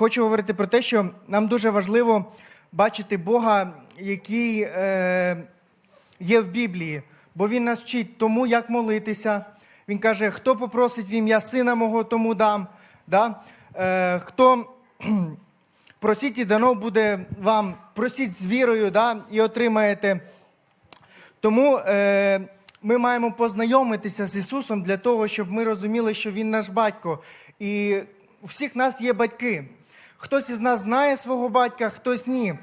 хочу говорити про те, що нам дуже важливо бачити Бога, який е, є в Біблії, бо Він нас вчить тому, як молитися. Він каже, хто попросить в ім'я сина мого, тому дам. Да? Е, хто просіть і дано буде вам, просіть з вірою да? і отримаєте. Тому е, ми маємо познайомитися з Ісусом для того, щоб ми розуміли, що Він наш батько. І у всіх нас є батьки. Хтось із нас знає свого батька, хтось ні.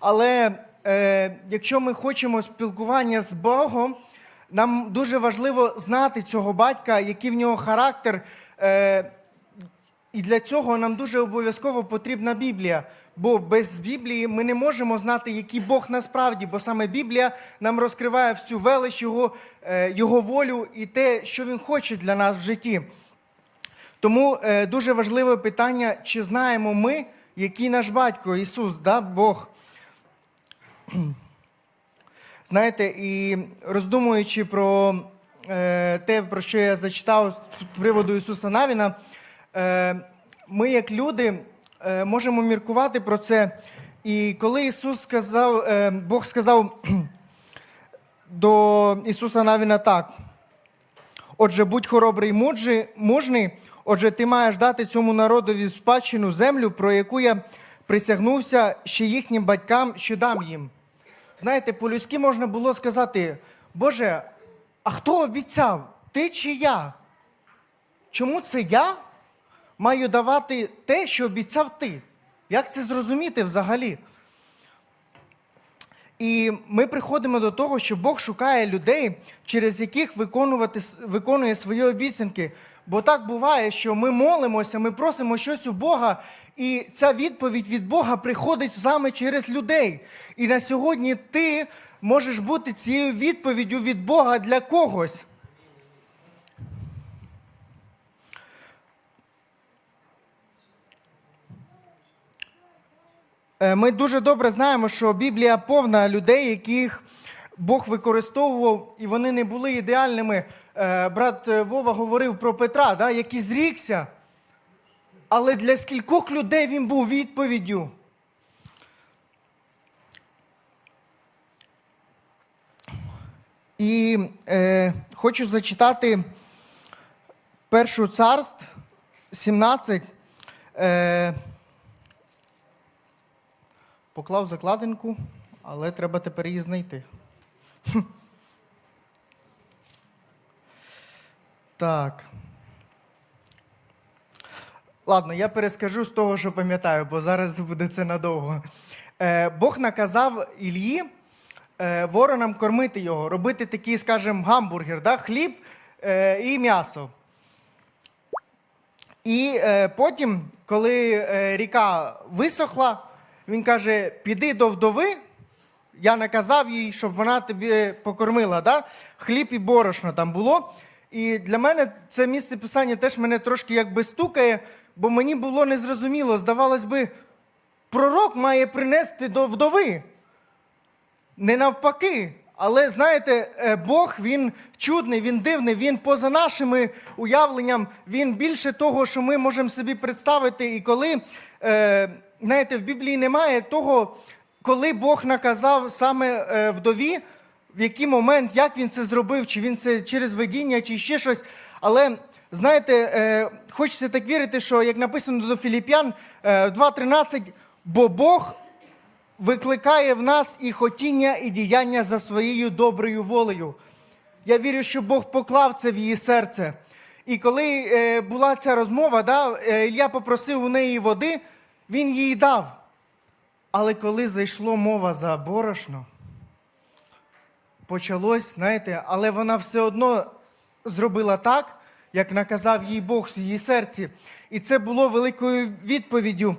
Але е, якщо ми хочемо спілкування з Богом, нам дуже важливо знати цього батька, який в нього характер. Е, і для цього нам дуже обов'язково потрібна Біблія. Бо без Біблії ми не можемо знати, який Бог насправді, бо саме Біблія нам розкриває всю велич Його, е, Його волю і те, що Він хоче для нас в житті. Тому е, дуже важливе питання, чи знаємо ми, який наш батько Ісус, да, Бог. Знаєте, і роздумуючи про е, те, про що я зачитав з приводу Ісуса Навіна, е, ми, як люди, е, можемо міркувати про це. І коли Ісус сказав, е, Бог сказав до Ісуса Навіна так. Отже, будь хоробрий, мужний, отже, ти маєш дати цьому народові спадщину землю, про яку я присягнувся ще їхнім батькам, що дам їм. Знаєте, по-людськи можна було сказати: Боже, а хто обіцяв? Ти чи я? Чому це я маю давати те, що обіцяв ти? Як це зрозуміти взагалі? І ми приходимо до того, що Бог шукає людей, через яких виконувати, виконує свої обіцянки. Бо так буває, що ми молимося, ми просимо щось у Бога, і ця відповідь від Бога приходить саме через людей. І на сьогодні ти можеш бути цією відповіддю від Бога для когось. Е, Ми дуже добре знаємо, що Біблія повна людей, яких Бог використовував, і вони не були ідеальними. Е, Брат е, Вова говорив про Петра, да, який зрікся. Але для скількох людей він був відповіддю. І е, хочу зачитати першу царств 17. Е, Поклав закладинку, але треба тепер її знайти. Так. Ладно, я перескажу з того, що пам'ятаю, бо зараз буде це надовго. Е, Бог наказав Ілії е, воронам кормити його, робити такий, скажімо, гамбургер, да? хліб е, і м'ясо. І е, потім, коли е, ріка висохла, він каже: піди до вдови. Я наказав їй, щоб вона тобі покормила. Да? Хліб і борошно там було. І для мене це місце писання теж мене трошки якби стукає, бо мені було незрозуміло. Здавалось би, пророк має принести до вдови. Не навпаки. Але знаєте, е, Бог він чудний, він дивний, він поза нашими уявленням, він більше того, що ми можемо собі представити. І коли, е, знаєте, в Біблії немає того, коли Бог наказав саме е, вдові, в який момент, як він це зробив, чи він це через видіння, чи ще щось. Але знаєте, е, хочеться так вірити, що як написано до Філіп'ян е, 2.13, бо Бог викликає в нас і хотіння, і діяння за своєю доброю волею. Я вірю, що Бог поклав це в її серце. І коли е, була ця розмова, да, е, Ілля попросив у неї води, він їй дав. Але коли зайшло мова за борошно, почалось, знаєте, але вона все одно зробила так, як наказав їй Бог в її серці. І це було великою відповіддю.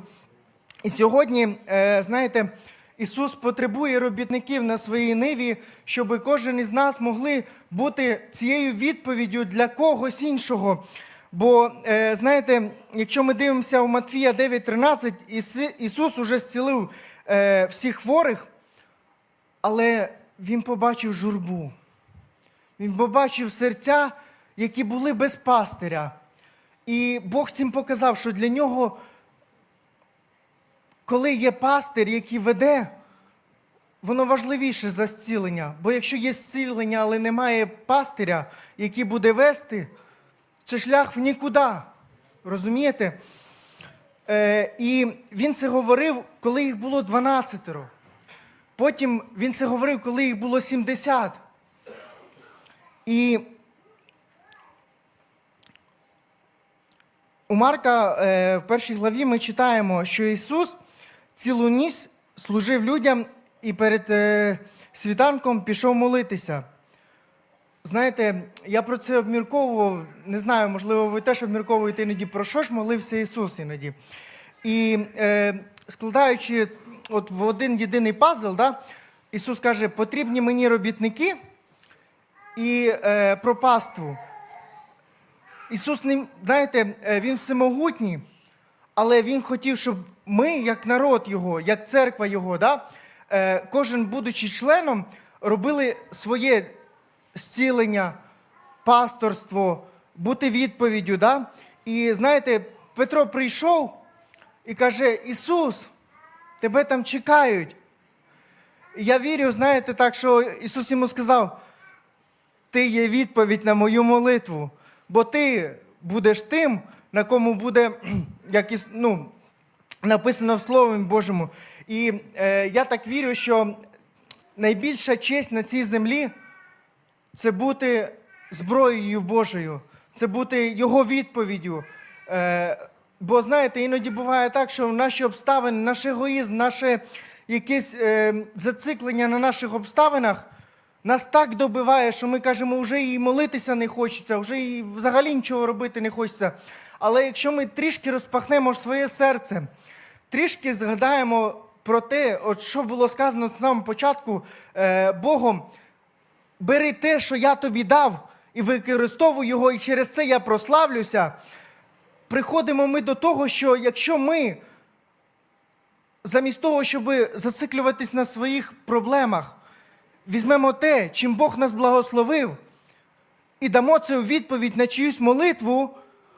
І сьогодні, е, знаєте, Ісус потребує робітників на своїй ниві, щоб кожен із нас могли бути цією відповіддю для когось іншого. Бо, е, знаєте, якщо ми дивимося у Матфія 9:13, Ісус уже зцілив е, всіх хворих, але Він побачив журбу. Він побачив серця, які були без пастиря. І Бог цим показав, що для нього коли є пастир, який веде, воно важливіше за зцілення. Бо якщо є зцілення, але немає пастиря, який буде вести, це шлях в нікуди. Розумієте? Е, і він це говорив, коли їх було 12. Потім він це говорив, коли їх було 70. І у Марка е, в першій главі ми читаємо, що Ісус цілу ніч служив людям і перед е, світанком пішов молитися. Знаєте, я про це обмірковував, не знаю, можливо, ви теж обмірковуєте іноді, про що ж молився Ісус іноді. І е, складаючи от в один єдиний пазл, да, Ісус каже, потрібні мені робітники і е, про паству. Ісус, не, знаєте, е, Він всемогутній, але Він хотів, щоб ми, як народ Його, як церква Його, да, е, кожен, будучи членом, робили своє зцілення, пасторство, бути відповіддю. Да? І знаєте, Петро прийшов і каже: Ісус, тебе там чекають. Я вірю, знаєте, так, що Ісус йому сказав: Ти є відповідь на мою молитву, бо ти будеш тим, на кому буде, як ну, написано в Слові Божому. І е, я так вірю, що найбільша честь на цій землі це бути зброєю Божою, це бути Його відповіддю. Е, бо знаєте, іноді буває так, що наші обставини, наш егоїзм, наше якесь е, зациклення на наших обставинах нас так добиває, що ми кажемо, вже і молитися не хочеться, вже і взагалі нічого робити не хочеться. Але якщо ми трішки розпахнемо своє серце, трішки згадаємо про те, от що було сказано з самого початку е, Богом, бери те, що я тобі дав, і використовуй його, і через це я прославлюся. Приходимо ми до того, що якщо ми замість того, щоб зациклюватись на своїх проблемах, візьмемо те, чим Бог нас благословив, і дамо це у відповідь на чиюсь молитву,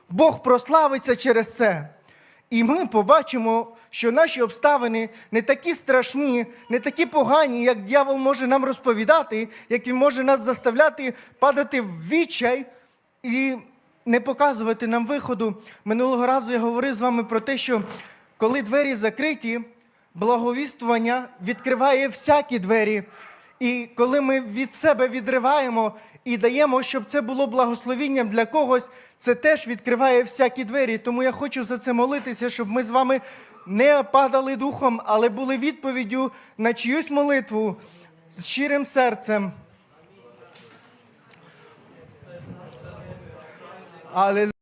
Бог прославиться через це. І ми побачимо, що наші обставини не такі страшні, не такі погані, як дьявол може нам розповідати, як він може нас заставляти падати в відчай і не показувати нам виходу. Минулого разу я говорив з вами про те, що коли двері закриті, благовіствування відкриває всякі двері. І коли ми від себе відриваємо і даємо, щоб це було благословінням для когось, це теж відкриває всякі двері. Тому я хочу за це молитися, щоб ми з вами не падали духом, але були відповіддю на чиюсь молитву з щирим серцем. Aleluia.